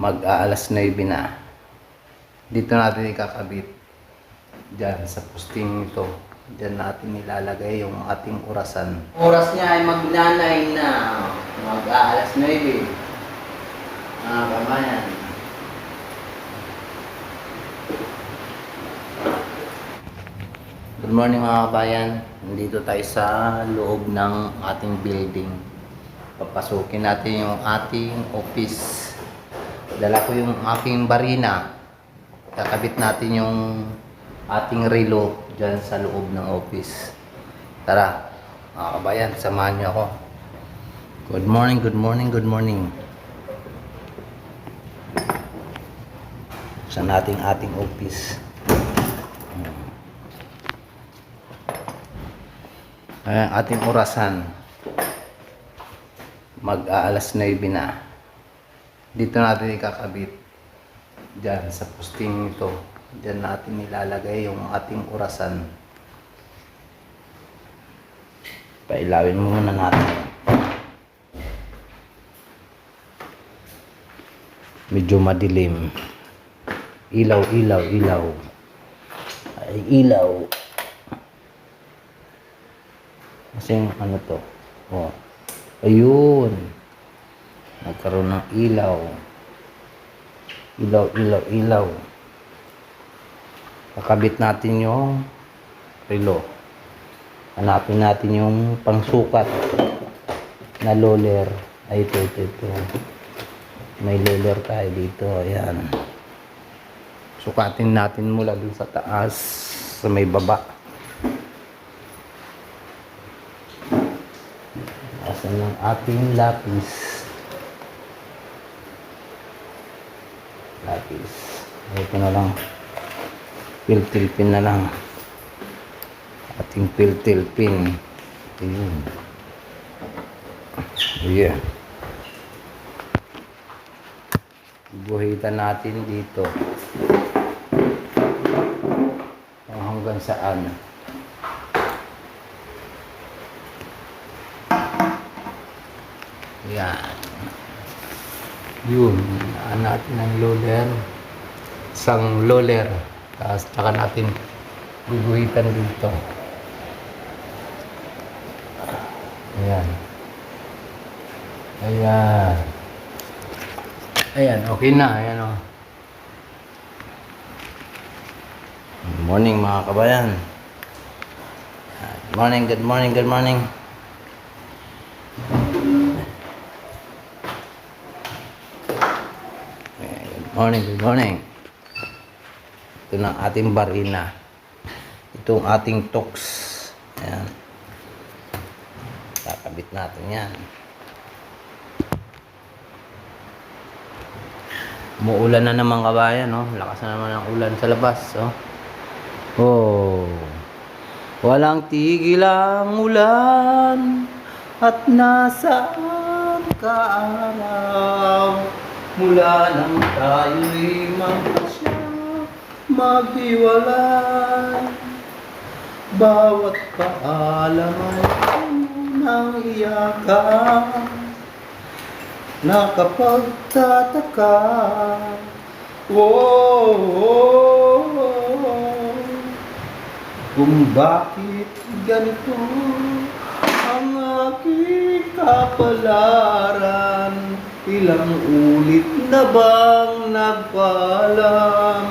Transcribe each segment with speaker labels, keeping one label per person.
Speaker 1: mag-aalas 9 na. Dito natin ikakabit. Diyan sa posting ito. Diyan natin ilalagay yung ating orasan.
Speaker 2: Oras niya ay magnanay na mag-aalas 9. Mga kabayan.
Speaker 1: Good morning mga kabayan. Nandito tayo sa loob ng ating building. Papasukin natin yung ating office. Dala ko yung aking barina. Kakabit natin yung ating relo dyan sa loob ng office. Tara, mga kabayan, samahan niyo ako. Good morning, good morning, good morning. Sa nating ating office. Ayan, ating orasan. Mag-aalas 9 na. Dito natin ikakabit. Diyan, sa posting ito. Diyan natin ilalagay yung ating orasan. Pailawin muna natin. Medyo madilim. Ilaw, ilaw, ilaw. Ay, ilaw. Kasi ano to. Oh. Ayun. Nagkaroon ng ilaw. Ilaw, ilaw, ilaw. Kakabit natin yung relo. Hanapin natin yung pangsukat na loler. Ay, ito, ito, ito. May loler tayo dito. Ayan. Sukatin natin mula dun sa taas sa may baba. Asan ng ating lapis? Lapis. Ito na lang. Piltil pin na lang. Ating piltil pin. Ayun. Yeah. Buhitan natin dito. Hanggang saan. Yan. Yun. Natin ng loler. Isang loler. Tapos tsaka natin guguhitan dito. Ayan. Ayan. Ayan, okay na. Ayan o. Good morning mga kabayan. Good morning, good morning, good morning. Morning, good morning. Ito na ating barina. Ito ang ating tox. Ayan. Kakabit natin yan. Umuulan na naman kabayan, no? Lakas na naman ang ulan sa labas, oh. Oh. Walang tigil ang ulan at nasaan ka araw mula nang tayo'y magkasya maghiwalay. Bawat paalam ay unang iyakan nakapagtataka. Oh, oh, oh, kung bakit ganito ang aking kapalaran ilang ulit na bang nagpaalam?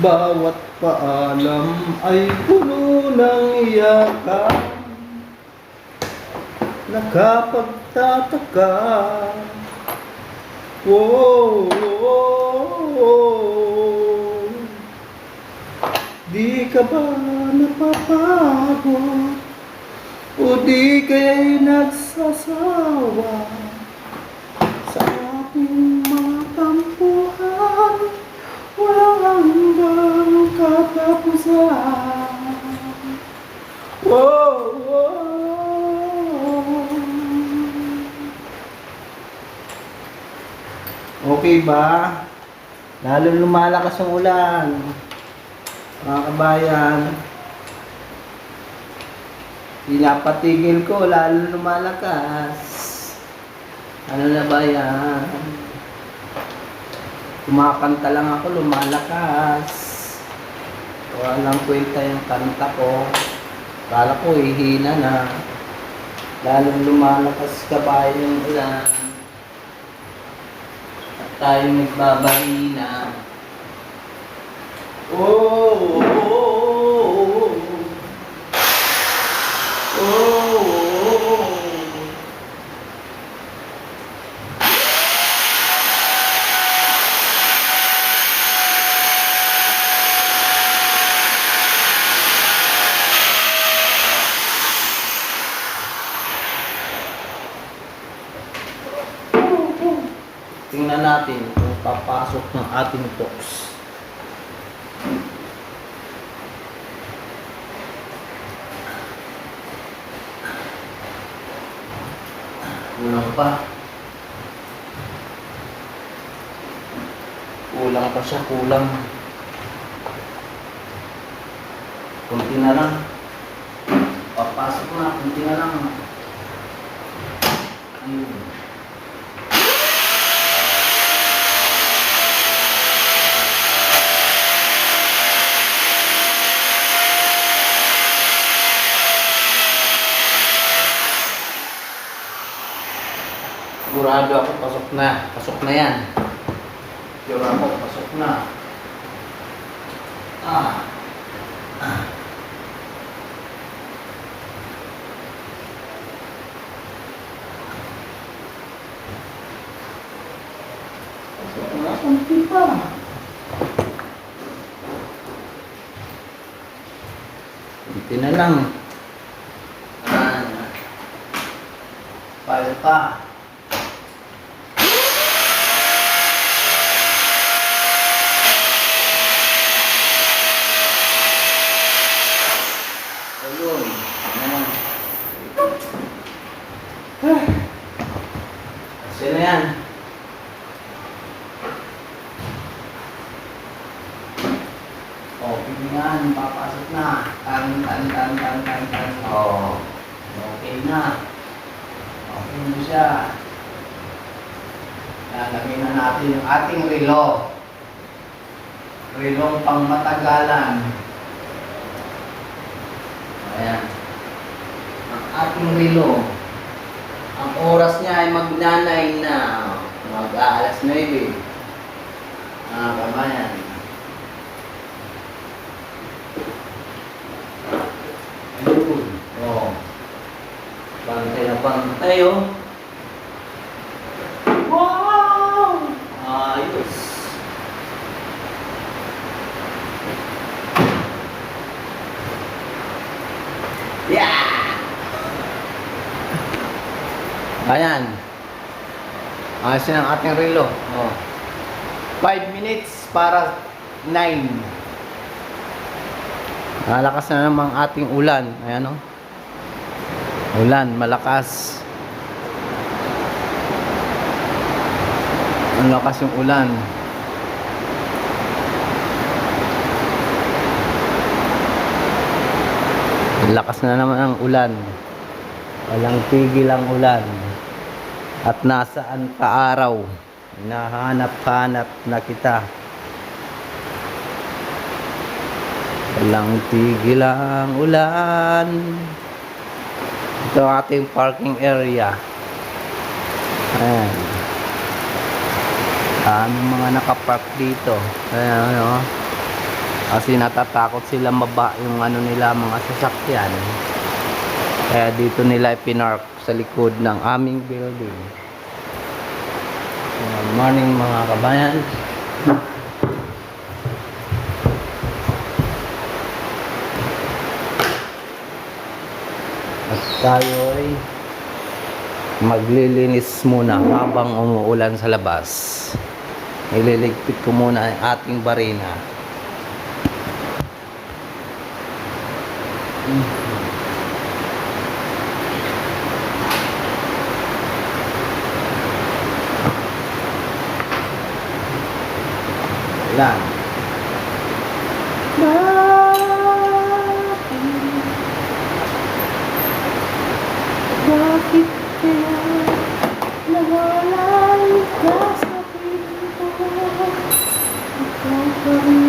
Speaker 1: Bawat paalam ay puno ng iyakan nakapagtataka. Oh, oh, oh. Di ka ba napapagod? O di kaya'y nagsasawa sa ating mga walang hanggang katapusan oh, oh. Okay ba? Lalo lumalakas ang ulan mga kabayan. Pinapatigil ko, lalo lumalakas.
Speaker 2: Ano na ba yan? Kumakanta lang ako, lumalakas. Walang kwenta yung kanta ko. Kala ko ihina na. Lalong lumalakas kabayo yung ulan. At tayo nagbabahina. Oh, oh, oh, oh, oh, oh. Tingnan natin kung papasok ng box. Kulang pa. Kulang pa siya, kulang. Kunti na lang. Papasok na, kunti na lang. Ayun. Sigurado ako pasok na. Pasok na yan. Sigurado ako pasok na. Ah. Ah. Pasok na. Kunti pa. Kunti na lang. Ah. Pal pa. Ayun. Ayan. Kasi na yan. Yan. Papasok na. Tan, tan, tan, tan, tan, tan. Oh. Okay na. Okay na siya. Lalagay na natin yung ating relo. Relong pang matagalan. Ayan. Ang ating relo. Ang oras niya ay magnanay na mag-aalas 9. Mga kabayan. Ayun. Oh. Na bantay oh. Wow! Ayos. Yeah! Ayan. Ayos na ang ating relo. Oh. 5 minutes para 9. Malakas na naman ang ating ulan. Ayan oh. Ulan, malakas. Ang lakas yung ulan. Lakas na naman ang ulan. Walang tigil ang ulan. At nasaan ka araw? Hinahanap-hanap na kita. Walang tigil ang ulan. Ito ang ating parking area. Ayan. Daming mga nakapark dito. Ayan, ano. Kasi natatakot sila maba yung ano nila mga sasakyan. Kaya dito nila ipinark sa likod ng aming building. Good morning mga kabayan. Tayo ay maglilinis muna habang umuulan sa labas. Ililigpit ko muna ang ating barina. Yan. Bakit kaya nawala ka sa pinto? Ikaw pa rin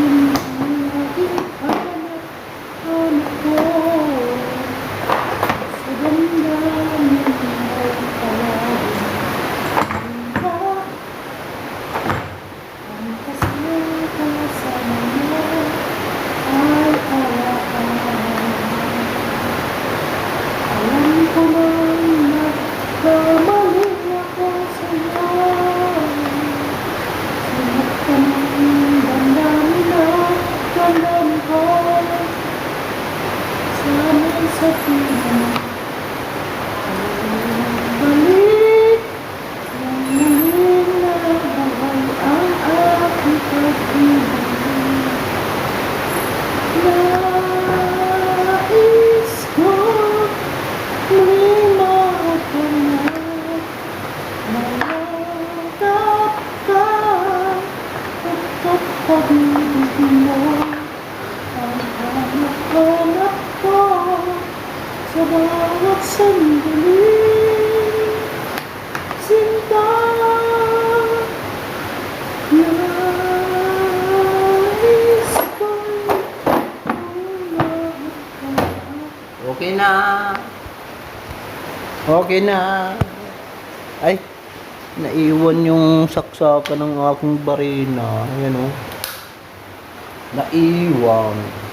Speaker 2: Okay na. Okay na. Ay, naiwan yung saksakan ng aking barina. Ayan o. Naiwan.